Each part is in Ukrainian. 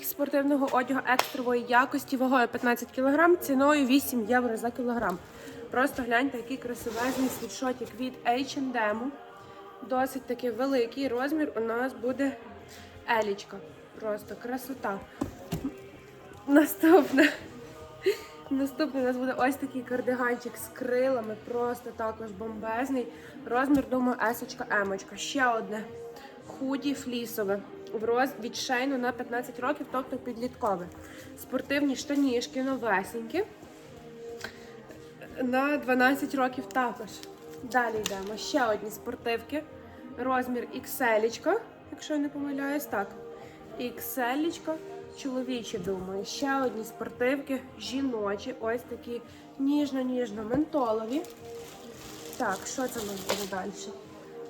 мікс спортивного одягу екстрової якості вагою 15 кг, ціною 8 євро за кілограм. Просто гляньте, який красивезний світшотик від H&M. Досить таки великий розмір. У нас буде елічка. Просто красота. Наступне. Наступний у нас буде ось такий кардиганчик з крилами, просто також бомбезний. Розмір, думаю, есочка, емочка. Ще одне худі флісове. В роз від шейну на 15 років, тобто підліткове. Спортивні штанішки новесенькі. На 12 років також. Далі йдемо. Ще одні спортивки. Розмір XL, якщо я не помиляюсь, так. XL, чоловічі, думаю. Ще одні спортивки, жіночі, ось такі ніжно-ніжно-ментолові. Так, що це в нас буде далі?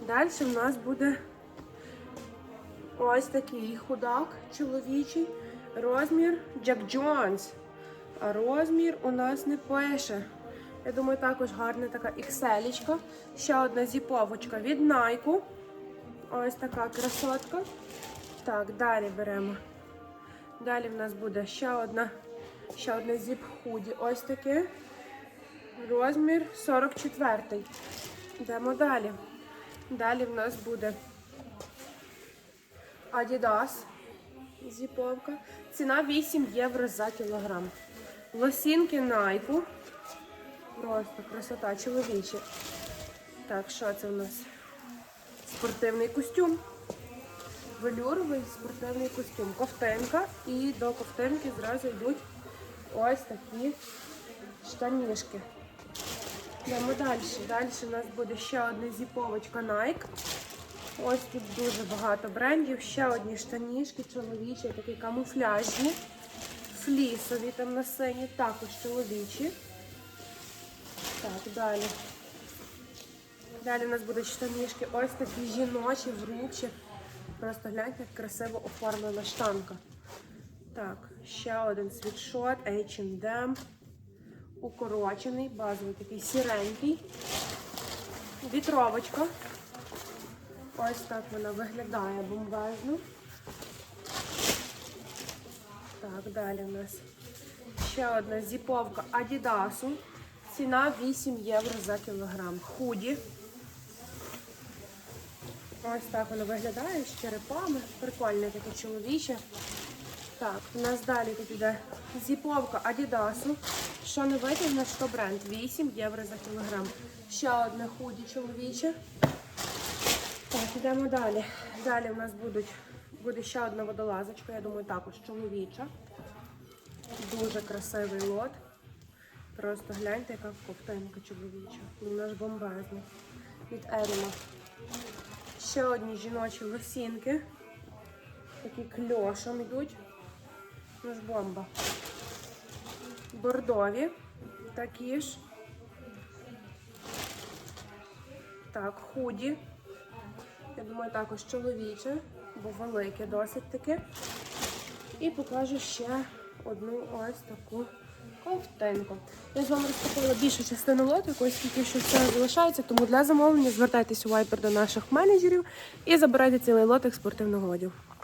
Далі в нас буде ось такий худак чоловічий. Розмір Джек Джонс. А розмір у нас не пише. Я думаю, також гарна така XL. Ще одна зіповочка від Nike. Ось така красотка. Так, далі беремо. Далі в нас буде ще одна, ще одна зіп худі. Ось таке. Розмір 44. Йдемо далі. Далі в нас буде Adidas. Зіповка. Ціна 8 євро за кілограм. Лосінки Nike. Просто красота чоловічі. Так, що це у нас? Спортивний костюм. Велюровий спортивний костюм. Ковтинка. І до ковтинки зразу йдуть ось такі штанішки. Йдемо далі. Далі у нас буде ще одна зіповочка Nike. Ось тут дуже багато брендів. Ще одні штанішки, чоловічі, такі камуфляжні. Флісові там на сині, також чоловічі. Так, далі. Далі у нас будуть штанішки ось такі жіночі, вручі. Просто гляньте, як красиво оформлена штанка. Так, ще один світшот H&M. Укорочений, базовий такий сіренький. Вітровочка. Ось так вона виглядає бомбезно. Так, далі у нас ще одна зіповка Адідасу. Ціна 8 євро за кілограм. Худі. Ось так воно виглядає з черепами. Прикольне таке чоловіче. Так, у нас далі тут іде зіповка Адідасу. Що не витягнеш, то бренд 8 євро за кілограм. Ще одне худі чоловіче. Йдемо далі. Далі у нас будуть, буде ще одна водолазочка, я думаю, також чоловіча. Дуже красивий лот. Просто гляньте, яка ковтинка чоловіча. Вона ж бомбезна. Від Еріма. Ще одні жіночі лосінки. Такі кльошом йдуть. Ну ж бомба. Бордові. Такі ж. Так, худі. Я думаю, також чоловіче, бо велике досить таке. І покажу ще одну ось таку ковтинку. Я з вами розпакувала більшу частину лоту, якось тільки що все залишається, тому для замовлення звертайтесь у вайпер до наших менеджерів і забирайте цілий лотик спортивного одягу.